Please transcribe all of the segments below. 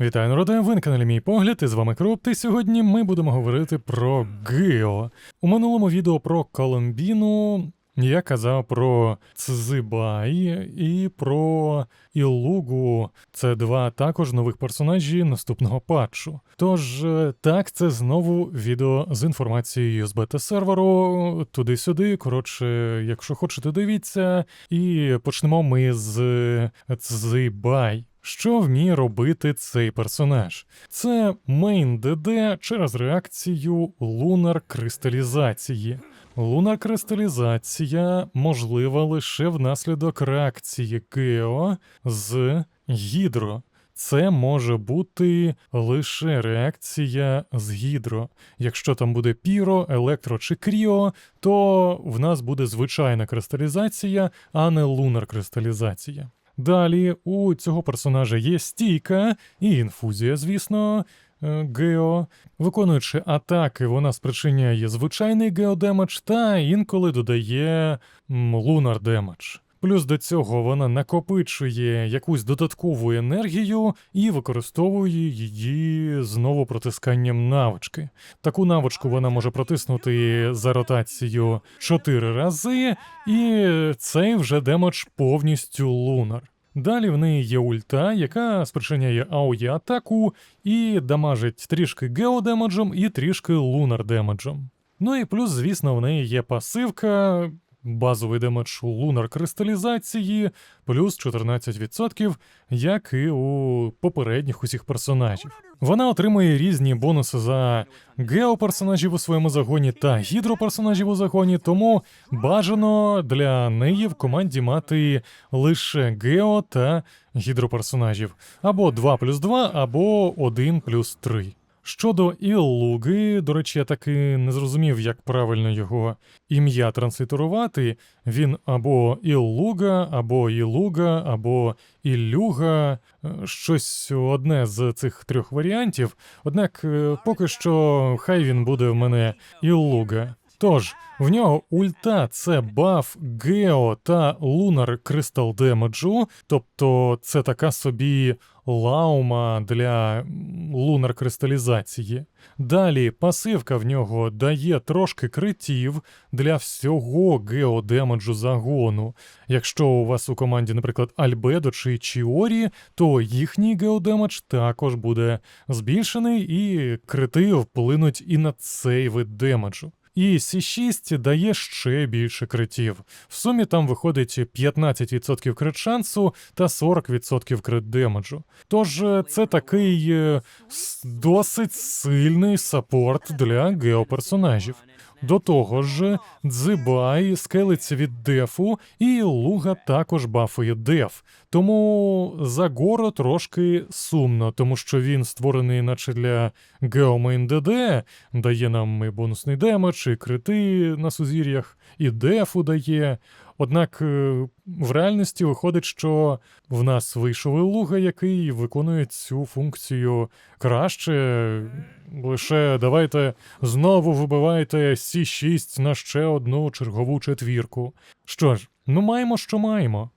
Вітаю, народи! Ви на каналі Мій Погляд, і з вами Кроп, і сьогодні ми будемо говорити про Гео. У минулому відео про Колумбіну я казав про Цзибай і про Ілугу. Це два також нових персонажі наступного патчу. Тож, е, так, це знову відео з інформацією з бета-серверу, туди-сюди. Коротше, якщо хочете, дивіться. І почнемо ми з Цзибай. Що вміє робити цей персонаж? Це мейн ДД через реакцію лунар кристалізації. Лунар кристалізація можлива лише внаслідок реакції Гео з гідро. Це може бути лише реакція з гідро. Якщо там буде піро, електро чи кріо, то в нас буде звичайна кристалізація, а не лунар кристалізація. Далі у цього персонажа є стійка і інфузія, звісно. е, Гео, виконуючи атаки, вона спричиняє звичайний геодемедж та інколи додає лунар демедж. Плюс до цього вона накопичує якусь додаткову енергію і використовує її знову протисканням навички. Таку навичку вона може протиснути за ротацію 4 рази, і цей вже демедж повністю лунар. Далі в неї є ульта, яка спричиняє ауї атаку і дамажить трішки геодемеджем і трішки лунар демеджем. Ну і плюс, звісно, в неї є пасивка, базовий демедж у лунар кристалізації, плюс 14%, як і у попередніх усіх персонажів. Вона отримує різні бонуси за геоперсонажів у своєму загоні та гідроперсонажів у загоні, тому бажано для неї в команді мати лише гео та гідроперсонажів, або 2 плюс 2, або 1 плюс 3. Щодо Іллуги, до речі, я таки не зрозумів, як правильно його ім'я транслітерувати. Він або Іллуга, або Ілуга, або Ілюга, е, щось одне з цих трьох варіантів. Однак е, поки що хай він буде в мене Іллуга. Тож, в нього ульта це баф Гео та Лунар Кристал Демеджу, тобто це така собі лаума для лунар кристалізації. Далі пасивка в нього дає трошки критів для всього геодемеджу загону. Якщо у вас у команді, наприклад, Альбедо чи Чіорі, то їхній геодемедж також буде збільшений, і крити вплинуть і на цей вид демеджу. І Сі-6 дає ще більше критів. В сумі там виходить 15% крит шансу та 40% крит демеджу. Тож е, це такий е, досить сильний сапорт для геоперсонажів. До того ж, Дзибай скелиться від дефу, і Луга також бафує деф. Тому за Горо трошки сумно, тому що він створений наче для Геомейн ДД, дає нам і бонусний демедж, і крити на сузір'ях, і дефу дає. Однак е, в реальності виходить, що в нас вийшов Ілуга, який виконує цю функцію краще. Лише давайте знову вибивайте Сі6 на ще одну чергову четвірку. Що ж, ну маємо, що маємо.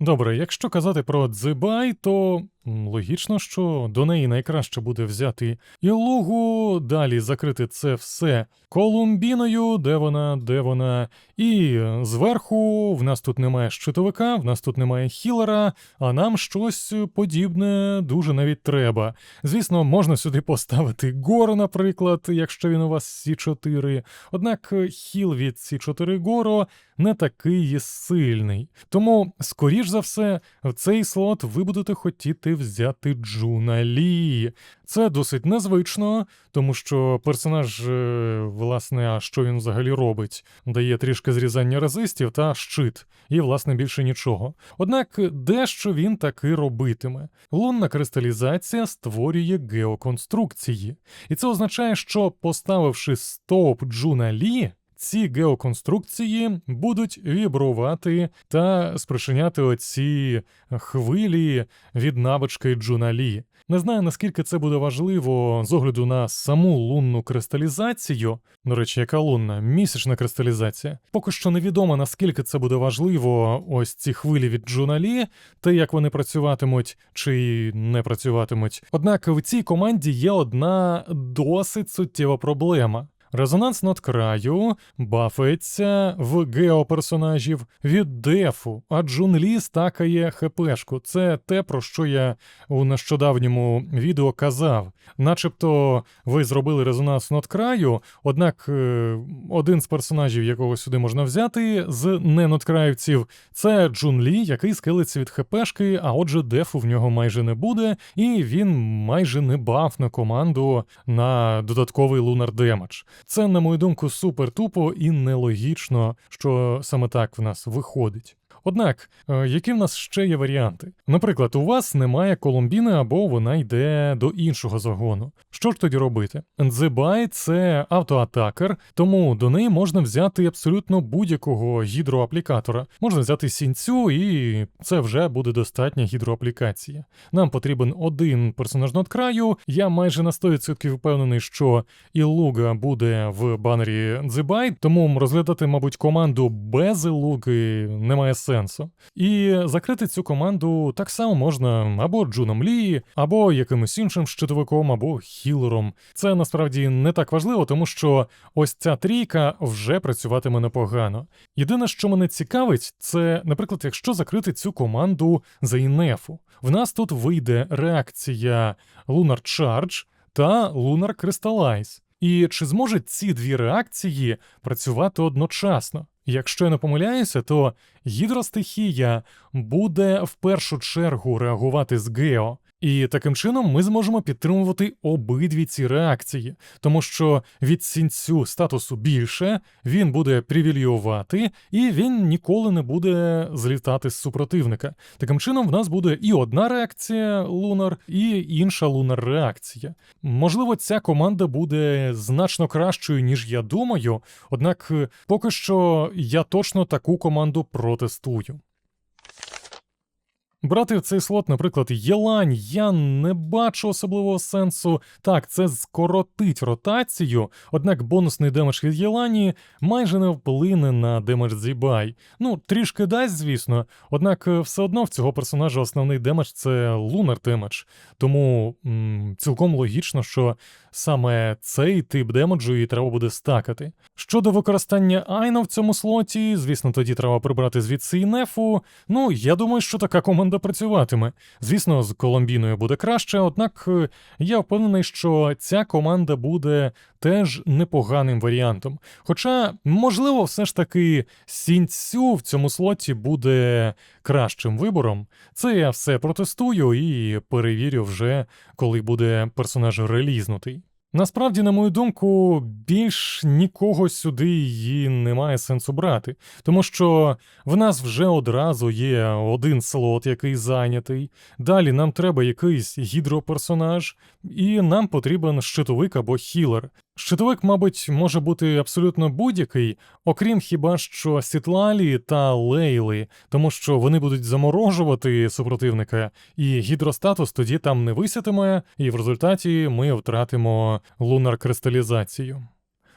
Добре, якщо казати про Дзибай, то логічно, що до неї найкраще буде взяти Ілугу, далі закрити це все Колумбіною, де вона, де вона. І зверху в нас тут немає щитовика, в нас тут немає хілера, а нам щось подібне дуже навіть треба. Звісно, можна сюди поставити Горо, наприклад, якщо він у вас Сі4. Однак хіл від Сі4 Горо не такий сильний. Тому, скоріш за все, в цей слот ви будете хотіти взяти Джуна Лі. Це досить незвично, тому що персонаж, е, власне, а що він взагалі робить, дає трішки зрізання резистів та щит, і, власне, більше нічого. Однак дещо він таки робитиме. Лунна кристалізація створює геоконструкції. І це означає, що поставивши стоп Джуна Лі, ці геоконструкції будуть вібрувати та спричиняти оці хвилі від навички Джуналі. Не знаю, наскільки це буде важливо з огляду на саму лунну кристалізацію. До речі, яка лунна? Місячна кристалізація. Поки що невідомо, наскільки це буде важливо, ось ці хвилі від Джуналі, те, як вони працюватимуть чи не працюватимуть. Однак в цій команді є одна досить суттєва проблема. Резонанс над краю бафається в геоперсонажів від дефу, а Джунлі стакає хпшку. Це те, про що я у нещодавньому відео казав. Начебто ви зробили резонанс над краю, однак е, один з персонажів, якого сюди можна взяти, з ненадкраївців, це Джунлі, який скилиться від хпшки, а отже, дефу в нього майже не буде, і він майже не баф на команду на додатковий лунар демедж. Це, на мою думку, супер тупо і нелогічно, що саме так в нас виходить. Однак, е, які в нас ще є варіанти? Наприклад, у вас немає колумбіни або вона йде до іншого загону. Що ж тоді робити? Дзебай це автоатакер, тому до неї можна взяти абсолютно будь-якого гідроаплікатора. Можна взяти сінцю, і це вже буде достатня гідроаплікація. Нам потрібен один персонаж над краю. Я майже на 100% впевнений, що Ілуга буде в банері Дзебай, тому розглядати, мабуть, команду без Ілуги немає сенсу. І закрити цю команду так само можна або Джуном Лі, або якимось іншим щитовиком, або хілером. Це насправді не так важливо, тому що ось ця трійка вже працюватиме непогано. Єдине, що мене цікавить, це, наприклад, якщо закрити цю команду за інефу. В нас тут вийде реакція Lunar Charge та Lunar Crystallize. І чи зможуть ці дві реакції працювати одночасно? Якщо я не помиляюся, то гідростихія буде в першу чергу реагувати з гео. І таким чином ми зможемо підтримувати обидві ці реакції, тому що від сінцю статусу більше, він буде привіліювати, і він ніколи не буде злітати з супротивника. Таким чином, в нас буде і одна реакція лунар, і інша лунар реакція. Можливо, ця команда буде значно кращою, ніж я думаю, однак поки що я точно таку команду протестую. Брати цей слот, наприклад, Єлань, я не бачу особливого сенсу. Так, це скоротить ротацію, однак бонусний демедж від Єлані майже не вплине на демедж Зібай. Ну, трішки дасть, звісно, однак е, все одно в цього персонажа основний демедж це лунар демедж. Тому м- цілком логічно, що саме цей тип демеджу і треба буде стакати. Щодо використання Айна в цьому слоті, звісно, тоді треба прибрати звідси і нефу. Ну, я думаю, що така команда працюватиме. Звісно, з Коломбіною буде краще, однак е, я впевнений, що ця команда буде теж непоганим варіантом. Хоча, можливо, все ж таки Сінцю в цьому слоті буде кращим вибором. Це я все протестую і перевірю вже, коли буде персонаж релізнутий. Насправді, на мою думку, більш нікого сюди її немає сенсу брати, тому що в нас вже одразу є один слот, який зайнятий. Далі нам треба якийсь гідроперсонаж, і нам потрібен щитовик або хілер. Щитовик, мабуть, може бути абсолютно будь-який, окрім хіба що Сітлалі та Лейли, тому що вони будуть заморожувати супротивника, і гідростатус тоді там не висятиме, і в результаті ми втратимо лунар кристалізацію.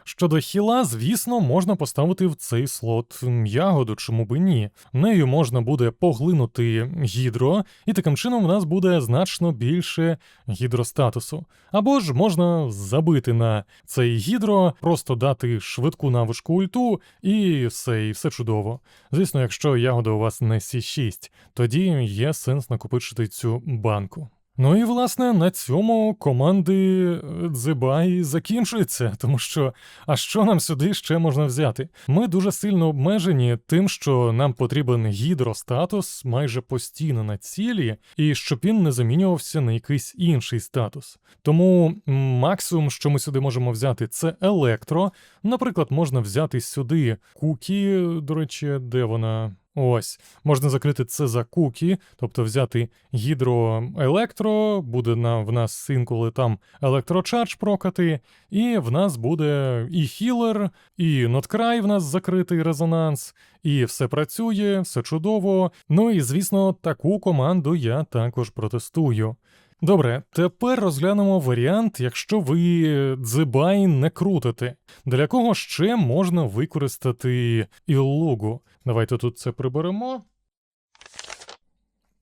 Щодо хіла, звісно, можна поставити в цей слот ягоду, чому би ні. Нею можна буде поглинути гідро, і таким чином в нас буде значно більше гідростатусу. Або ж можна забити на цей гідро, просто дати швидку навичку ульту, і все, і все чудово. Звісно, якщо ягода у вас не С6, тоді є сенс накопичити цю банку. Ну і власне на цьому команди Дзебай закінчуються, тому що а що нам сюди ще можна взяти? Ми дуже сильно обмежені тим, що нам потрібен гідростатус майже постійно на цілі, і щоб він не замінювався на якийсь інший статус. Тому максимум, що ми сюди можемо взяти, це електро. Наприклад, можна взяти сюди кукі, до речі, де вона? Ось, можна закрити це за кукі, тобто взяти гідроелектро, буде на, в нас інколи там електрочардж прокати, і в нас буде і хілер, і ноткрай в нас закритий резонанс, і все працює, все чудово. Ну і звісно, таку команду я також протестую. Добре, тепер розглянемо варіант, якщо ви дзибай не крутите. Для кого ще можна використати іллугу? Давайте тут це приберемо.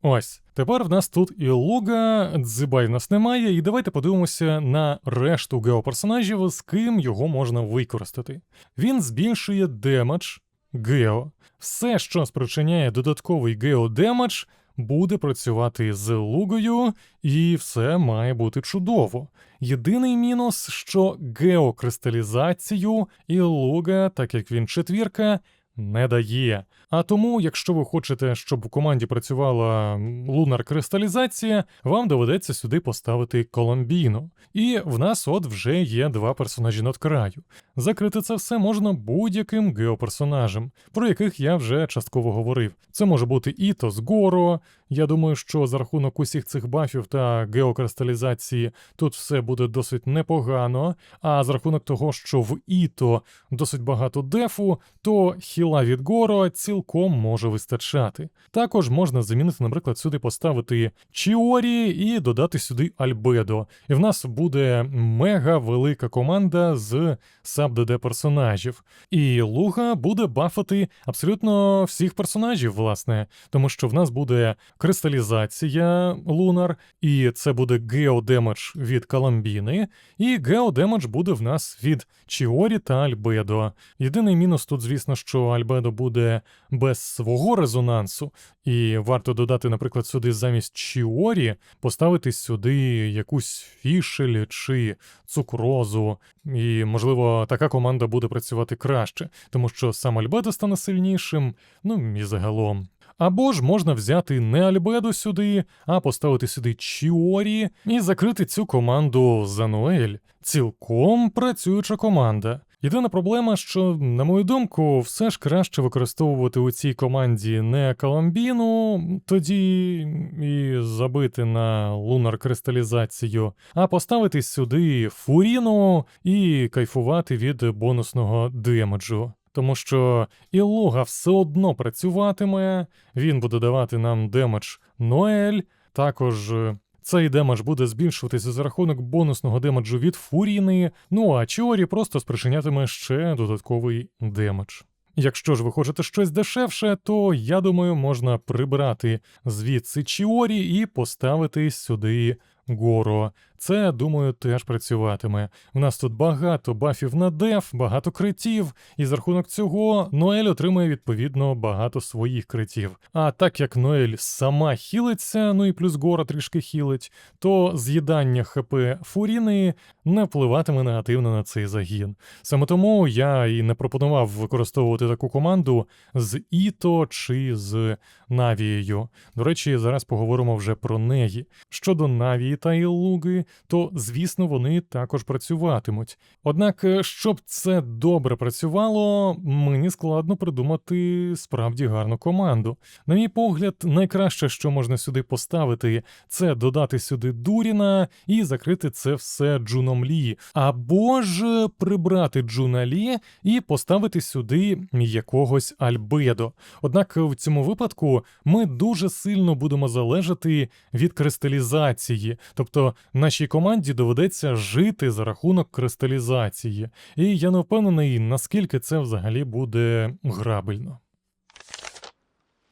Ось, тепер в нас тут іллуга, дзибай в нас немає, і давайте подивимося на решту геоперсонажів, з ким його можна використати. Він збільшує демедж гео. Все, що спричиняє додатковий геодемедж, буде працювати з лугою, і все має бути чудово. Єдиний мінус, що геокристалізацію і луга, так як він четвірка, не дає. А тому, якщо ви хочете, щоб у команді працювала лунар кристалізація, вам доведеться сюди поставити Коломбіну. І в нас от вже є два персонажі над краю. Закрити це все можна будь-яким геоперсонажем, про яких я вже частково говорив. Це може бути Іто з Горо. Я думаю, що за рахунок усіх цих бафів та геокристалізації тут все буде досить непогано. А за рахунок того, що в Іто досить багато дефу, то хіла від Горо цілком може вистачати. Також можна замінити, наприклад, сюди поставити Чіорі і додати сюди Альбедо. І в нас буде мега велика команда з саб-ДД персонажів. І Луга буде бафати абсолютно всіх персонажів, власне, тому що в нас буде кристалізація Лунар, і це буде геодемедж від Каламбіни, і геодемедж буде в нас від Чіорі та Альбедо. Єдиний мінус тут, звісно, що Альбедо буде без свого резонансу, і варто додати, наприклад, сюди замість Чіорі поставити сюди якусь фішель чи цукрозу, і, можливо, така команда буде працювати краще, тому що сам Альбедо стане сильнішим, ну і загалом. Або ж можна взяти не Альбедо сюди, а поставити сюди Чіорі і закрити цю команду за Ноель. Цілком працююча команда. Єдина проблема, що, на мою думку, все ж краще використовувати у цій команді не Каламбіну, тоді і забити на лунар кристалізацію, а поставити сюди Фуріну і кайфувати від бонусного демеджу. Тому що Ілуга все одно працюватиме, він буде давати нам демедж Ноель, також е, цей демедж буде збільшуватися за рахунок бонусного демеджу від Фуріни, ну а Чіорі просто спричинятиме ще додатковий демедж. Якщо ж ви хочете щось дешевше, то я думаю, можна прибрати звідси Чіорі і поставити сюди Горо. Це, думаю, теж працюватиме. У нас тут багато бафів на деф, багато критів, і за рахунок цього Ноель отримує відповідно багато своїх критів. А так як Ноель сама хілиться, ну і плюс Гора трішки хілить, то з'їдання ХП Фуріни не впливатиме негативно на цей загін. Саме тому я і не пропонував використовувати таку команду з Іто чи з Навією. До речі, зараз поговоримо вже про неї. Щодо Навії та Іллуги, то звісно вони також працюватимуть. Однак, е, щоб це добре працювало, мені складно придумати справді гарну команду. На мій погляд, найкраще, що можна сюди поставити, це додати сюди Дуріна і закрити це все Джуном Лі, або ж прибрати Джуна Лі і поставити сюди якогось Альбедо. Однак в цьому випадку ми дуже сильно будемо залежати від кристалізації, тобто нашій команді доведеться жити за рахунок кристалізації, і я не впевнений, наскільки це взагалі буде грабельно.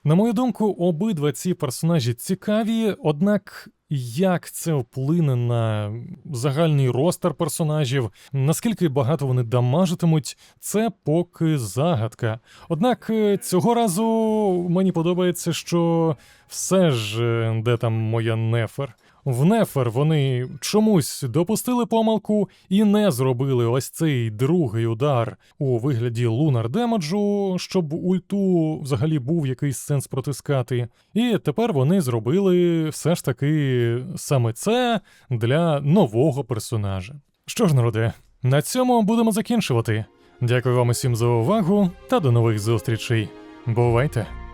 На мою думку, обидва ці персонажі цікаві, однак як це вплине на загальний ростер персонажів, наскільки багато вони дамажитимуть, це поки загадка. Однак е, цього разу мені подобається, що все ж е, де там моя нефер. В Нефер вони чомусь допустили помилку і не зробили ось цей другий удар у вигляді лунар демеджу, щоб ульту взагалі був якийсь сенс протискати. І тепер вони зробили все ж таки саме це для нового персонажа. Що ж, народе, на цьому будемо закінчувати. Дякую вам усім за увагу та до нових зустрічей. Бувайте!